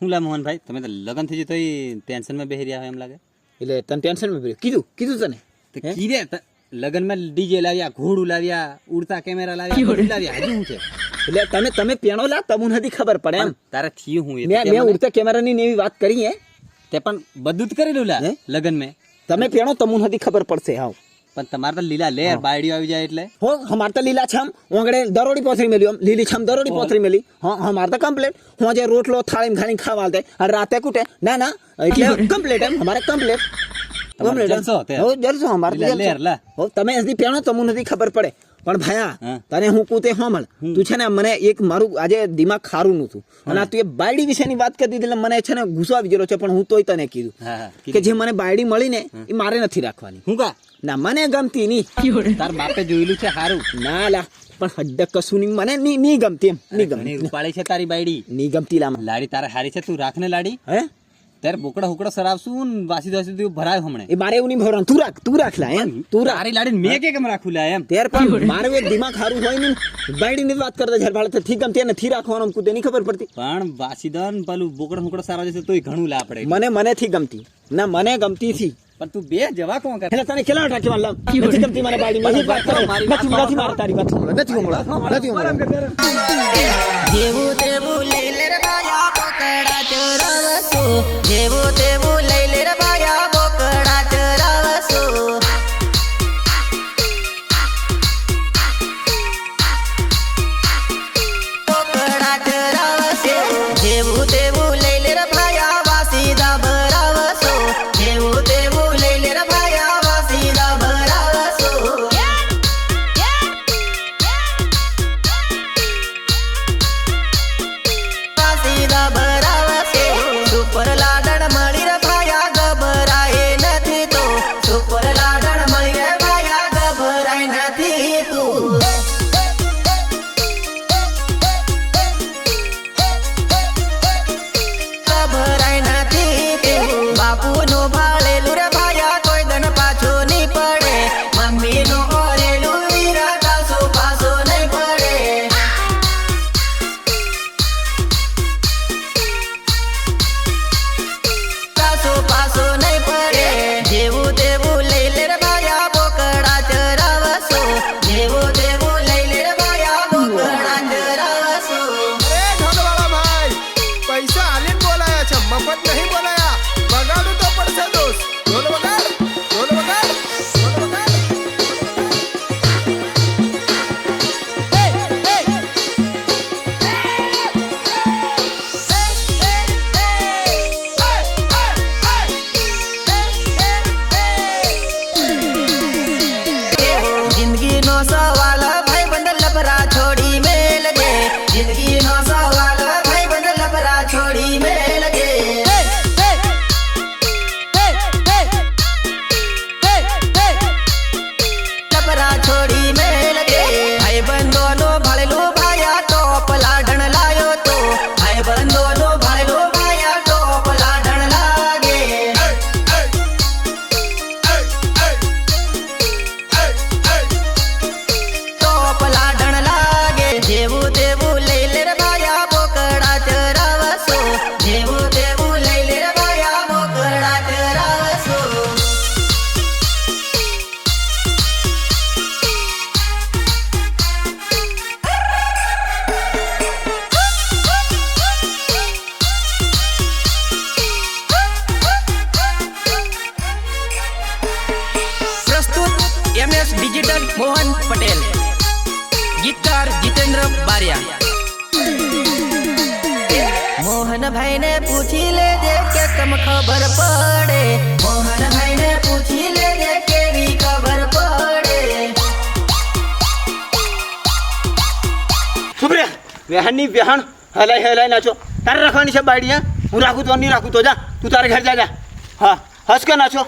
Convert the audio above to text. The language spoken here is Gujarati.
શું લા મોહનભાઈ? તમે તો લગન થઈ જતો ટેન્શનમાં બેહી રહ્યા હોય એમ લાગે. એટલે તને ટેન્શનમાં બેહી કીધું કીધું તને? તો કીધે લગનમાં ડીજે લાવ્યા ઘોડું લાવ્યા ઉડતા કેમેરા લાવ્યા લાવ્યા. હજુ શું છે? એટલે તમે તમે પેણો લા તમને નથી ખબર પડે એમ. તારે થયું હું મેં મેં ઉડતા કેમેરાની એવી વાત કરી હે. તે પણ બધું જ કરેલું લા હે? લગન મેં તમે પેણો તમને નથી ખબર પડશે હાવ. પણ તમારે તો લીલા લેર બાયડી આવી જાય એટલે. હો અમારે તો લીલા છમ. ઓંગડે દરોડી પોથરી મેલી આમ લીલી છમ દરોડી પોથરી મેલી. હા અમારે તો કમ્પ્લેટ હું જે રોટલો થાળી ખાલી ખાવા દે અને રાતે કુટે. ના ના એટલે કમ્પ્લેટ એમ. અમારે કમ્પ્લેટ જલસો તે. હો જલસો અમારે તો લીલા જલસો. લેર લા. હો તમે હજી પેણો તમને નથી ખબર પડે. પણ ભાયા તને હું કૂતે હોમળ તું છે ને મને એક મારું આજે દિમાગ ખારું નતું અને તું એ બાયડી વિશેની વાત કરી દીધી એટલે મને છે ને ગુસ્સો આવી ગયેલો છે પણ હું તોય તને કીધું. કે જે મને બાયડી મળી ને એ મારે નથી રાખવાની. હું કા? ના મને ગમતી નહીં. તાર બાપે જોયેલું છે સારું ના લા પણ હડ્ડક કશું નહીં. મને નહીં નહીં ગમતી એમ નહીં ગમતી. ઉપાડી છે તારી બાયડી. નહીં ગમતી લામ લાડી તારે હારી છે તું રાખ ને લાડી. હે? ત્યારે બોકડા હુકડા સરાવશું ને વાસી દસી તું ભરાય હમણે. એ મારે એવું નહીં ભરવાનું તું રાખ તું રાખ લા એમ. તું રાખ. તારી લાડી મેં કે કેમ રાખું લા એમ. ત્યાર પણ મારું એક દિમાગ સારું હોય ને બાયડીની વાત કરતા જ્યારે ભાડે ઠીક ગમતી અને નથી રાખવાનું કુતે નહીં ખબર પડતી. પણ વાસીદન પેલું બોકડા હુકડા સારા જશે તોય ઘણું લા પડે મને મને થી ગમતી. ના મને ગમતી થી પણ તું બે જવા કોણ કરે? તને કેલા ટાકે વાલા નથી ગમતી મને બાડી નથી વાત કરો મારી વાત નથી નથી મારે તારી વાત. નથી હમણાં નથી હમણાં જેવું તેવું લઈ લે રે ભાયા બોકડા ચરાવસો જેવું તેવું પ્રસ્તુત M S digital Mohan Patel ગીતકાર Jitendra Bariya Mohanbhai ને પૂછી લેજે કે તમ ખબર પડે. મોહનભાઈ ને પૂછી લેજે કેવી ખબર પડે. સુબ્રે વેહાણની વેહાણ હલાય હલાય નાચો તારે રાખવાની છે બાયડી હા? હું રાખું તો નહીં રાખું તો જા. તું તારે ઘર જા જા. હા હસ કે નાચો